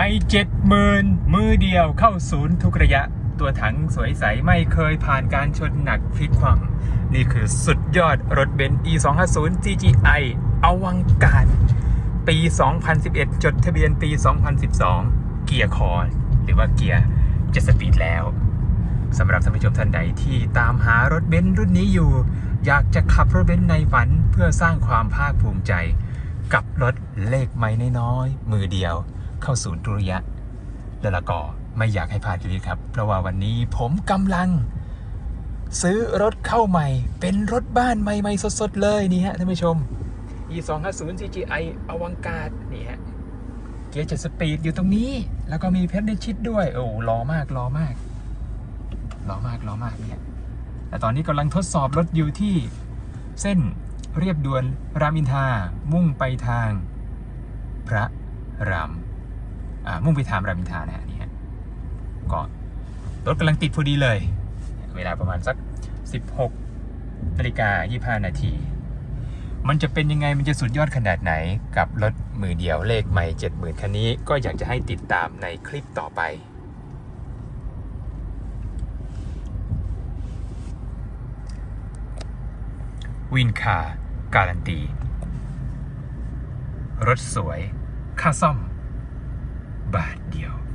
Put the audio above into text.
ไม่เจ็ดหมื่นมือเดียวเข้าศูนย์ทุกระยะ ตัวถังสวยใสไม่เคยผ่านการชนหนักพลิกคว่ำนี่คือสุดยอดรถเบนซ์ e 2 5 0 GGI อวังการ ปี 2011 จดทะเบียนปี 2012 เกียร์คอหรือว่าเกียร์เจ็ดสปีดแล้วสำหรับท่านผู้ชมท่านใดที่ตามหารถเบนซ์รุ่นนี้อยู่ อยากจะขับรถเบนซ์ในฝันเพื่อสร้างความภาคภูมิใจ กับรถเลขไม่น้อยๆมือเดียว เข้าศูนย์ตุริยะแล้วละก็ไม่อยากให้พลาดเลยครับ เพราะว่าวันนี้ผมกำลัง ซื้อรถเข้าใหม่ เป็นรถบ้านใหม่ๆสดๆเลยนี่ฮะท่านผู้ชม e 2 5 0 CGI อวังการนี่ฮะเกียร์เจ็ดสปีดอยู่ตรงนี้ แล้วก็มีเพชรได้ชิดด้วย โอ้ล้อมากล้อมากล้อมากล้อมากเนี่ยแต่ตอนนี้กำลังทดสอบรถอยู่ที่เส้นเรียบด่วนรามอินทามุ่งไปทาง พระราม มุ่งไปทางรามอินทรานะฮะนี่ฮะก็รถกำลังติดพอดีเลย เวลาประมาณสัก 16นาฬิกา25 นาที มันจะเป็นยังไงมันจะสุดยอดขนาดไหนกับรถมือเดียวเลขใหม่ 70,000 คันนี้ก็อยากจะให้ติดตามในคลิปต่อไปวินคาการันตี รถสวย ค่าซ่อม bah, Dios.